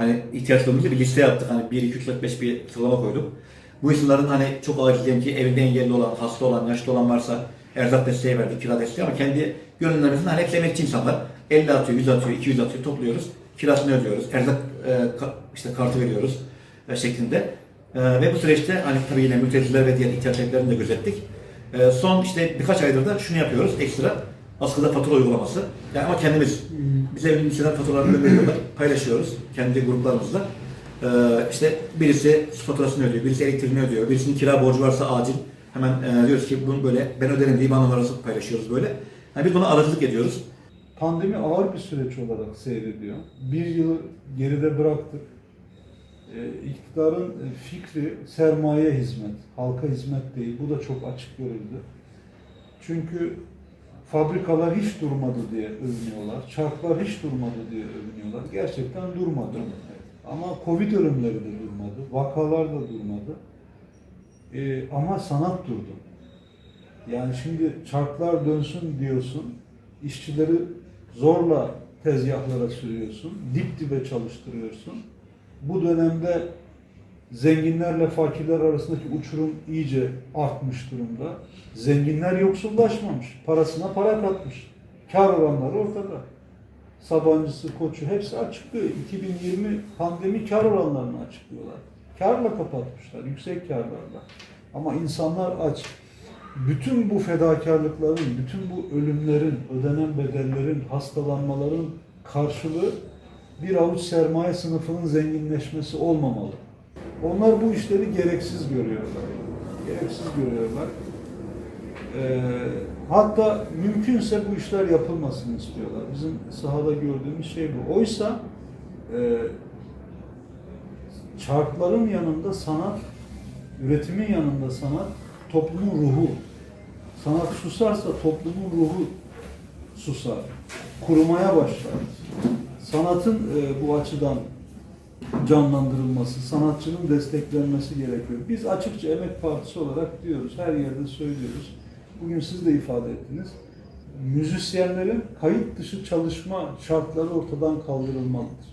Hani ihtiyaç bir liste yaptık. Hani 1, 2, 3, 4, 5 bir sıralama koyduk. Bu isimlerin hani çok acil diyelim ki evinde engelli olan, hasta olan, yaşlı olan varsa erzak desteği verdik, kira desteği ama kendi gönüllerimizin hani hepsi emekçi insanlar. 50 atıyor, 100 atıyor, 200 atıyor, topluyoruz. Kirasını ödüyoruz. Erzak e, ka- işte kartı veriyoruz e, şeklinde. E, ve bu süreçte hani tabii yine mülteciler ve diğer ihtiyaç sahiplerini de gözettik. E, son işte birkaç aydır da şunu yapıyoruz ekstra. Askıda fatura uygulaması. Yani ama kendimiz. Bize ünlüsüler faturalarını veriyorlar. Paylaşıyoruz kendi gruplarımızla. Ee, işte birisi su faturasını ödüyor, birisi elektriğini ödüyor, birisinin kira borcu varsa acil hemen e, diyoruz ki bunu böyle ben öderim diye IBAN numarası paylaşıyoruz böyle. Yani biz buna aracılık ediyoruz. Pandemi ağır bir süreç olarak seyrediyor. Bir yılı geride bıraktık. Ee, iktidarın e, fikri sermaye hizmet, halka hizmet değil. Bu da çok açık görüldü. Çünkü fabrikalar hiç durmadı diye övünüyorlar. Çarklar hiç durmadı diye övünüyorlar. Gerçekten durmadı. Ama Covid ölümleri de durmadı. Vakalar da durmadı. Ee, ama sanat durdu. Yani şimdi çarklar dönsün diyorsun. işçileri zorla tezgahlara sürüyorsun. Dip dibe çalıştırıyorsun. Bu dönemde zenginlerle fakirler arasındaki uçurum iyice artmış durumda. Zenginler yoksullaşmamış. Parasına para katmış. Kar oranları ortada. Sabancısı, Koçu hepsi açıklıyor. 2020 pandemi kar oranlarını açıklıyorlar. Karla kapatmışlar, yüksek karlarla. Ama insanlar aç. Bütün bu fedakarlıkların, bütün bu ölümlerin, ödenen bedellerin, hastalanmaların karşılığı bir avuç sermaye sınıfının zenginleşmesi olmamalı. Onlar bu işleri gereksiz görüyorlar. Gereksiz görüyorlar. Ee, hatta mümkünse bu işler yapılmasını istiyorlar. Bizim sahada gördüğümüz şey bu. Oysa e, çarkların yanında sanat, üretimin yanında sanat, toplumun ruhu. Sanat susarsa toplumun ruhu susar. Kurumaya başlar. Sanatın e, bu açıdan canlandırılması, sanatçının desteklenmesi gerekiyor. Biz açıkça Emek Partisi olarak diyoruz, her yerde söylüyoruz. Bugün siz de ifade ettiniz. Müzisyenlerin kayıt dışı çalışma şartları ortadan kaldırılmalıdır.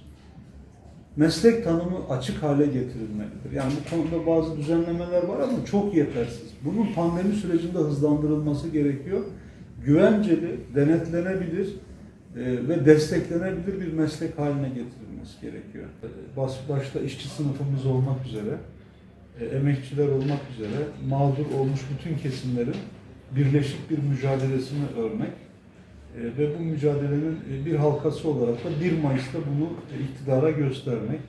Meslek tanımı açık hale getirilmelidir. Yani bu konuda bazı düzenlemeler var ama çok yetersiz. Bunun pandemi sürecinde hızlandırılması gerekiyor. Güvenceli, denetlenebilir ve desteklenebilir bir meslek haline getirilmesi gerekiyor. Baş, başta işçi sınıfımız olmak üzere, e, emekçiler olmak üzere mağdur olmuş bütün kesimlerin birleşik bir mücadelesini örmek e, ve bu mücadelenin e, bir halkası olarak da 1 Mayıs'ta bunu iktidara göstermek.